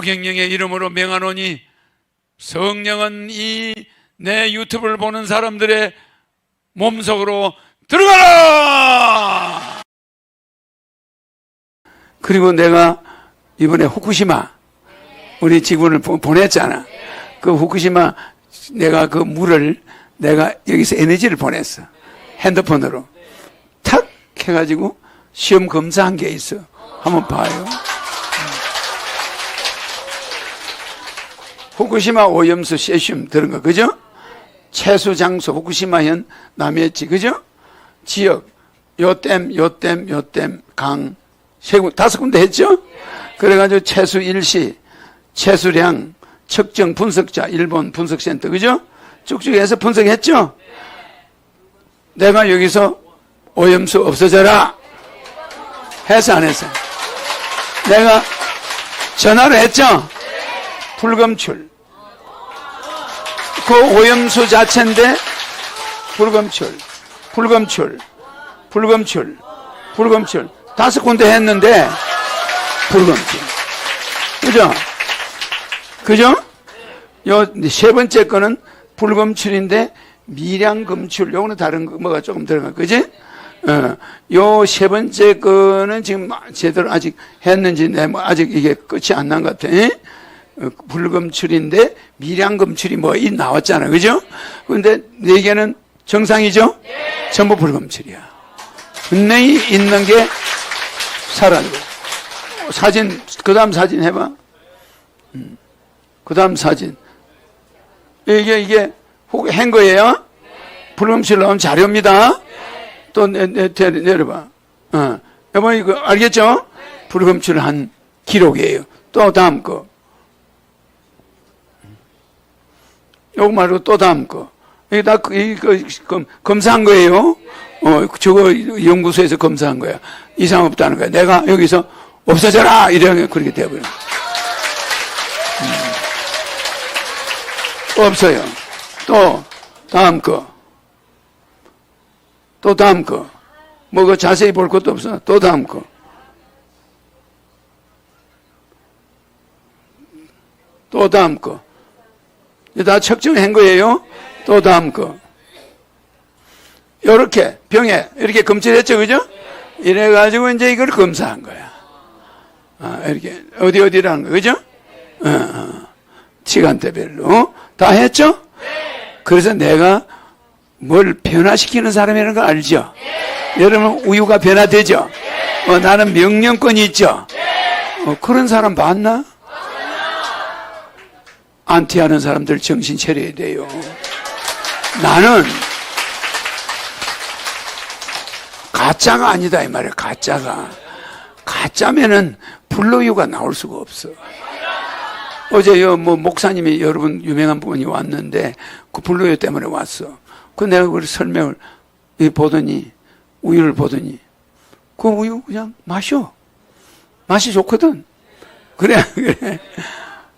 허경영의 이름으로 명하노니 성령은 이 내 유튜브를 보는 사람들의 몸속으로 들어가라! 그리고 내가 이번에 후쿠시마 우리 직원을 보- 보냈잖아. 그 후쿠시마 내가 그 물을 내가 여기서 에너지를 보냈어. 핸드폰으로. 탁 해가지고 시험 검사한 게 있어. 한번 봐요. 후쿠시마 오염수 세슘 들은 거, 그죠? 채수 장소, 후쿠시마현 남해지, 그죠? 지역, 요 댐, 요 댐, 요 댐, 강, 세 군, 다섯 군데 했죠? 그래가지고 채수 일시, 채수량, 측정 분석자, 일본 분석센터, 그죠? 쭉쭉 해서 분석했죠? 내가 여기서 오염수 없어져라! 해서 안 했어? 내가 전화를 했죠? 불검출. 그 오염수 자체인데 불검출, 불검출, 불검출, 불검출. 다섯 군데 했는데 불검출. 그죠? 그죠? 요 세 번째 거는 불검출인데 미량검출. 요거는 다른 거 뭐가 조금 들어가. 그지? 어, 요세 번째 거는 지금 제대로 아직 했는지 내 뭐 아직 이게 끝이 안 난 것 같아. 에? 어, 불검출인데 미량검출이 뭐 이 나왔잖아. 그죠? 근데 네 개는 정상이죠? 전부 불검출이야. 분명히 있는 게 사라지고. 사진, 그 다음 사진 해봐. 그 다음 사진. 이게, 이게, 혹, 한 거예요? 불검출 나온 자료입니다. 또 내, 내, 내, 내려봐. 어. 여보, 이거 알겠죠? 불검출 한 기록이에요. 또 다음 거. 요거 말고 또 다음 거. 이게 다, 그- 이거, 검, 검사한 거예요. 어, 저거 연구소에서 검사한 거야. 이상 없다는 거야. 내가 여기서 없어져라! 이래, 그렇게 돼버려. 음. 또 없어요. 또, 다음 거. 또 다음 거. 뭐, 그 자세히 볼 것도 없어. 또 다음 거. 또 다음 거. 다 측정한 거예요. 또 다음 거. 요렇게 병에 이렇게 검출했죠, 그죠? 이래 가지고 이제 이걸 검사한 거야. 아, 이렇게 어디 어디라는 거, 그죠? 어, 어. 시간대별로 다 했죠? 그래서 내가 뭘 변화시키는 사람이라는 거 알죠? 여러분 우유가 변화되죠? 어, 나는 명령권이 있죠? 어, 그런 사람 봤나? 안티하는 사람들 정신 차려야 돼요. 나는 가짜가 아니다 이 말이야. 가짜가 가짜면은 불로유가 나올 수가 없어. 어제 요뭐 목사님이 여러분 유명한 분이 왔는데 그 불로유 때문에 왔어. 그 내가 그걸 설명을 이 보더니 우유를 보더니 그 우유 그냥 마셔. 맛이 좋거든. 그래 그래.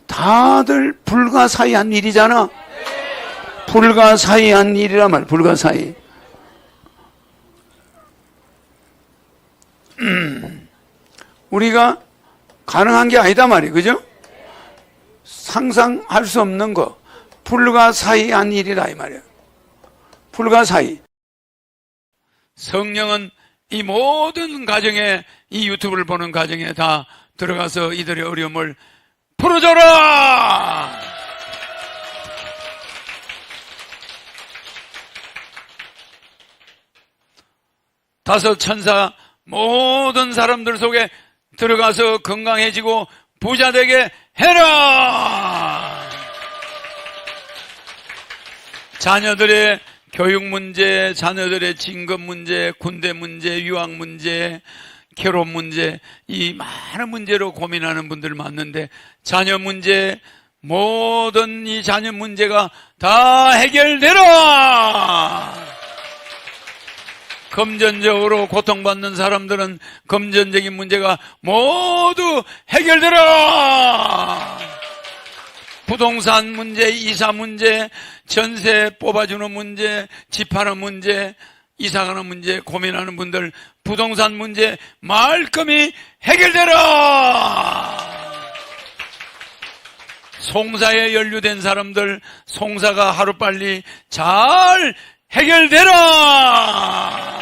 다들 불가사의한 일이잖아. 불가사의한 일이란 말, 불가사의. 음, 우리가 가능한 게 아니다 말이에요. 그죠? 상상할 수 없는 거. 불가사의한 일이라 이 말이에요. 불가사의. 성령은 이 모든 가정에 이 유튜브를 보는 가정에 다 들어가서 이들의 어려움을 풀어줘라! 다섯 천사 모든 사람들 속에 들어가서 건강해지고 부자 되게 해라! 자녀들의 교육 문제, 자녀들의 진급 문제, 군대 문제, 유학 문제, 결혼 문제, 이 많은 문제로 고민하는 분들 많는데, 자녀 문제, 모든 이 자녀 문제가 다 해결되라! 금전적으로 고통받는 사람들은 금전적인 문제가 모두 해결되라! 부동산 문제, 이사 문제, 전세 뽑아주는 문제, 집하는 문제, 이사가는 문제 고민하는 분들 부동산 문제 말끔히 해결되라. 송사에 연루된 사람들 송사가 하루빨리 잘 해결되라.